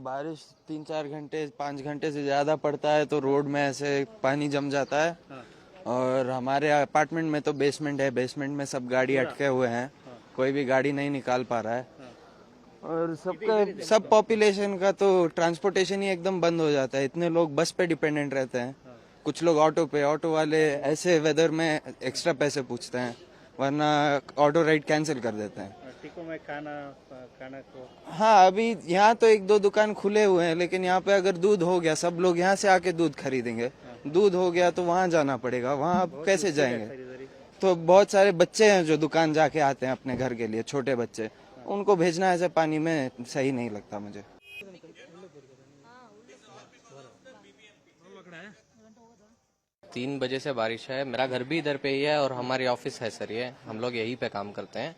बारिश तीन चार घंटे पाँच घंटे से ज़्यादा पड़ता है तो रोड में ऐसे पानी जम जाता है। और हमारे अपार्टमेंट में तो बेसमेंट है बेसमेंट में सब गाड़ी अटके हुए हैं। कोई भी गाड़ी नहीं निकाल पा रहा है। और सबका सब पॉपुलेशन का तो ट्रांसपोर्टेशन ही एकदम बंद हो जाता है। इतने लोग बस पे डिपेंडेंट रहते हैं। कुछ लोग ऑटो पे ऑटो वाले ऐसे वेदर में एक्स्ट्रा पैसे पूछते हैं वरना ऑटो राइड कैंसिल कर देते हैं। टिको में खाना खाना को हाँ अभी यहाँ तो एक दो दुकान खुले हुए हैं लेकिन यहाँ पे अगर दूध हो गया सब लोग यहाँ से आके दूध खरीदेंगे। दूध हो गया तो वहाँ जाना पड़ेगा वहाँ आप कैसे जाएँगे? तो बहुत सारे बच्चे हैं जो दुकान जाके आते हैं अपने घर के लिए छोटे बच्चे। उनको भेजना ऐसे पानी में सही नहीं लगता मुझे। तीन बजे से बारिश है मेरा घर भी इधर पे ही है और हमारी ऑफ़िस है सर ये हम लोग यहीं पे काम करते हैं।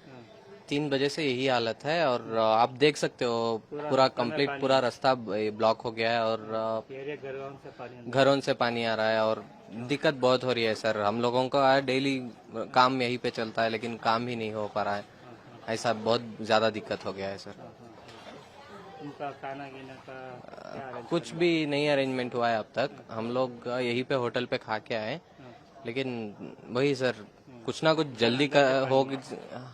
तीन बजे से यही हालत है और आप देख सकते हो पूरा कंप्लीट पूरा रास्ता ब्लॉक हो गया है और घरों से पानी आ रहा है। और दिक्कत बहुत हो रही है सर। हम लोगों का डेली काम यहीं पे चलता है लेकिन काम ही नहीं हो पा रहा है। ऐसा बहुत ज़्यादा दिक्कत हो गया है सर। उनका खाना का कुछ भी नहीं अरेंजमेंट हुआ है अब तक। हम लोग यहीं पे होटल पे खा के आए। लेकिन वही सर कुछ ना कुछ जल्दी का हो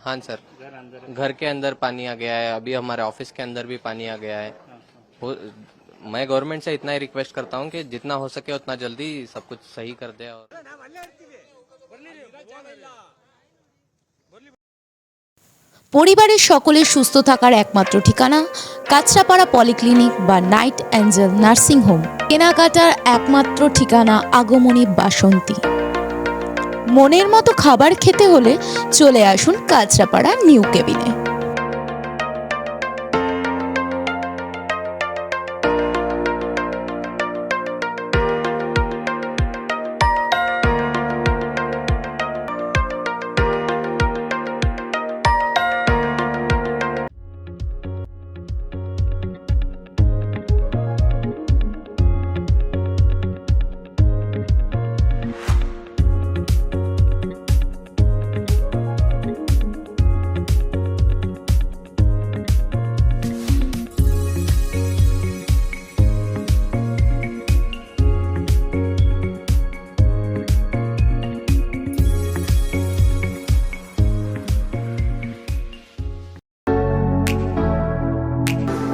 हाँ सर घर अंदर घर के अंदर पानी आ गया है अभी हमारे ऑफिस के अंदर भी पानी आ गया है हो, मैं गवर्नमेंट से इतना ही रिक्वेस्ट करता हूँ कि जितना हो सके उतना जल्दी सब कुछ सही कर दे और পরিবারের সকলের সুস্থ থাকার একমাত্র ঠিকানা কাঁচরাপাড়া পলিক্লিনিক বা নাইট অ্যাঞ্জেল নার্সিং হোম কেনাকাটার একমাত্র ঠিকানা আগমনী বাসন্তী মনের মতো খাবার খেতে হলে চলে আসুন কাঁচরাপাড়া নিউ কেবিনে।